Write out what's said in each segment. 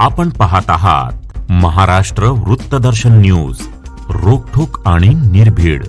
आपण पाहत आहात महाराष्ट्र वृत्तदर्शन न्यूज रोखोक आणि निर्भीड.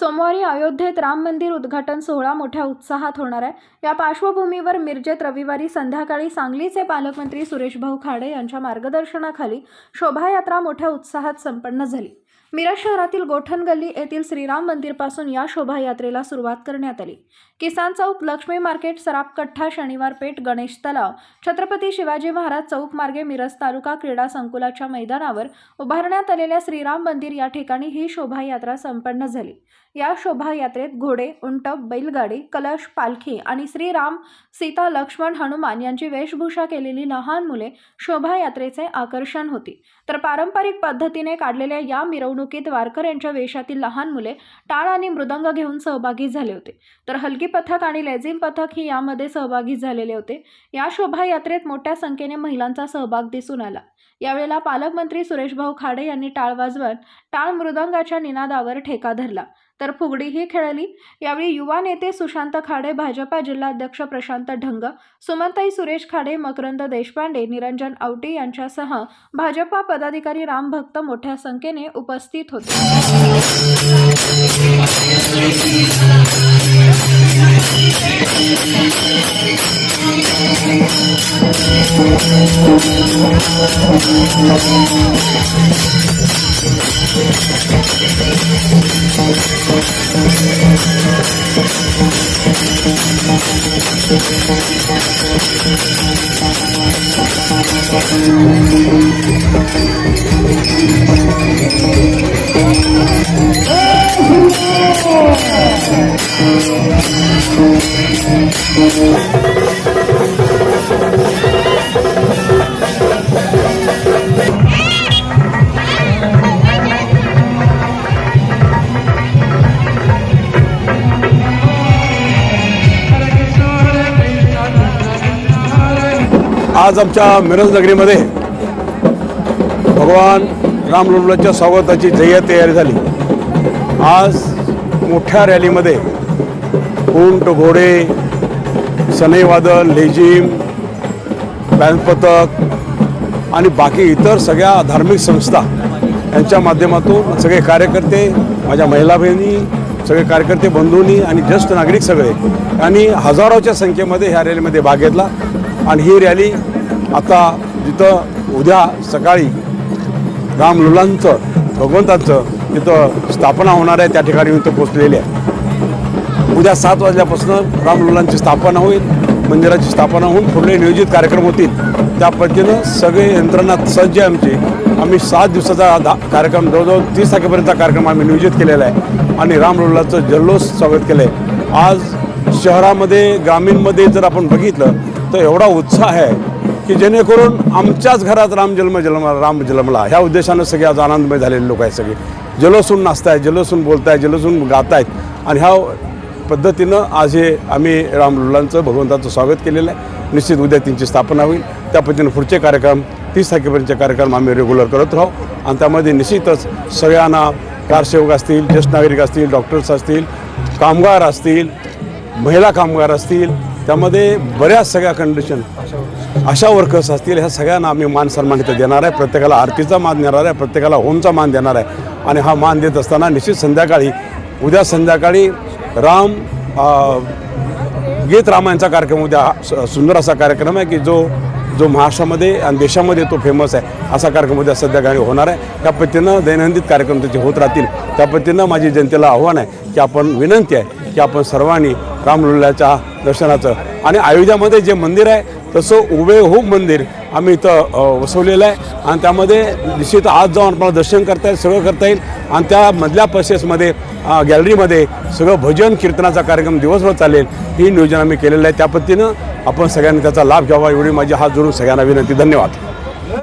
सोमवारी अयोध्येत राम मंदिर उद्घाटन सोहळा मोठ्या उत्साहात होणार आहे. या पार्श्वभूमीवर मिरजेत रविवारी संध्याकाळी सांगलीचे पालकमंत्री सुरेशभाऊ खाडे यांच्या मार्गदर्शनाखाली शोभायात्रा मोठ्या उत्साहात संपन्न झाली. मिरज शहरातील गोठण गल्ली येथील श्रीराम मंदिरपासून या शोभायात्रेला सुरुवात करण्यात आली. किसान चौक लक्ष्मी मार्केट सराफ कठ्ठा शनिवार पेठ गणेश तलाव छत्रपती शिवाजी महाराज चौक मार्गे मिरज तालुका क्रीडा संकुलाच्या मैदानावर उभारण्यात आलेल्या श्रीराम मंदिर या ठिकाणी ही शोभायात्रा संपन्न झाली. या शोभायात्रेत घोडे उंट बैलगाडी कलश पालखी आणि श्रीराम सीता लक्ष्मण हनुमान यांची वेशभूषा केलेली लहान मुले शोभायात्रेचे आकर्षण होती. तर पारंपरिक पद्धतीने काढलेल्या या मिरवणूक मिरवणुकीत वारकऱ्यांच्या वेशातील लहान मुले टाळ आणि मृदंग घेऊन सहभागी झाले होते. तर हलकी पथक आणि लेझिम पथक ही यामध्ये सहभागी झालेले होते. या शोभायात्रेत मोठ्या संख्येने महिलांचा सहभाग दिसून आला. यावेळेला पालकमंत्री सुरेशभाऊ खाडे यांनी टाळ वाजवत टाळ मृदंगाच्या निनादावर ठेका धरला. तर फुगडीही खेळली. यावेळी युवा नेते सुशांत खाडे भाजपा जिल्हाध्यक्ष प्रशांत ढंग सुमनताई सुरेश खाडे मकरंद देशपांडे निरंजन औटे यांच्यासह भाजपा पदाधिकारी राम भक्त मोठ्या संख्येने उपस्थित होते. Oh, आज आमच्या मिरज नगरीमध्ये भगवान रामलल्लाच्या स्वागताची जय तयारी झाली. आज मोठ्या रॅलीमध्ये उंट घोडे सनई लेझिम बॅनपथक आणि बाकी इतर सगळ्या धार्मिक संस्था यांच्या माध्यमातून सगळे कार्यकर्ते माझ्या महिला बहिणी सगळे कार्यकर्ते बंधूंनी आणि ज्येष्ठ नागरिक सगळे यांनी हजारोच्या संख्येमध्ये ह्या रॅलीमध्ये भाग घेतला. आणि ही रॅली आता जिथं उद्या सकाळी रामलुलांचं भगवंतांचं तिथं स्थापना होणार आहे त्या ठिकाणी येऊन ते पोचलेले आहे उद्या सात वाजल्यापासून रामलुलांची स्थापना होईल मंदिराची स्थापना होऊन पुढले नियोजित कार्यक्रम होतील. त्या पद्धतीनं सगळे यंत्रणा सज्ज आहे आमची. आम्ही सात दिवसाचा दा कार्यक्रम जवळजवळ तीस तारखेपर्यंतचा कार्यक्रम आम्ही नियोजित केलेला आहे आणि रामलुलाचं जल्लोष स्वागत केलं आहे आज शहरामध्ये ग्रामीणमध्ये जर आपण बघितलं तर एवढा उत्साह आहे. की जेणेकरून आमच्याच घरात राम जन्म जन्म राम जन्मला. ह्या उद्देशानं सगळे आज आनंदमय झालेले लोक आहेत सगळे. जलोसून नाचतायत जलोसून बोलतायत जलोसून गातायत. आणि ह्या पद्धतीनं आज हे आम्ही रामलुलांचं भगवंताचं स्वागत केलेलं आहे. निश्चित उद्या त्यांची स्थापना होईल. त्या पद्धतीनं पुढचे कार्यक्रम तीस तारखेपर्यंतचे कार्यक्रम आम्ही रेग्युलर करत राहू. आणि त्यामध्ये निश्चितच सगळ्यांना कारसेवक असतील ज्येष्ठ नागरिक असतील डॉक्टर्स असतील कामगार असतील महिला कामगार असतील त्यामध्ये बऱ्याच सगळ्या कंडिशन अशा वर्कर्स असतील ह्या सगळ्यांना आम्ही मान सन्मान इथं देणार आहे. प्रत्येकाला आरतीचा मान देणार आहे प्रत्येकाला होमचा मान देणार आहे. आणि हा मान देत असताना निश्चित संध्याकाळी उद्या संध्याकाळी राम गीत रामायणचा कार्यक्रम उद्या सुंदर असा कार्यक्रम आहे की जो जो महाराष्ट्रामध्ये आणि देशामध्ये तो फेमस आहे. असा कार्यक्रम उद्या संध्याकाळी होणार आहे. त्या पद्धतीनं दैनंदिन कार्यक्रम त्याचे होत राहतील. त्या पद्धतीनं माझी जनतेला आव्हान आहे की आपण विनंती आहे की आपण सर्वांनी रामलुल्लाच्या दर्शनाचं आणि अयोध्यामध्ये जे मंदिर आहे तसं उभेहूब मंदिर आम्ही इथं वसवलेलं आहे. आणि त्यामध्ये निश्चित आज जाऊन आपल्याला दर्शन करता येईल सगळं करता येईल. आणि त्या मधल्या प्रोसेसमध्ये गॅलरीमध्ये सगळं भजन कीर्तनाचा कार्यक्रम दिवसभर चालेल. ही नियोजन आम्ही केलेलं आहे. त्या पद्धतीनं आपण सगळ्यांनी त्याचा लाभ घ्यावा. एवढी माझी हात जोडून सगळ्यांना विनंती. धन्यवाद.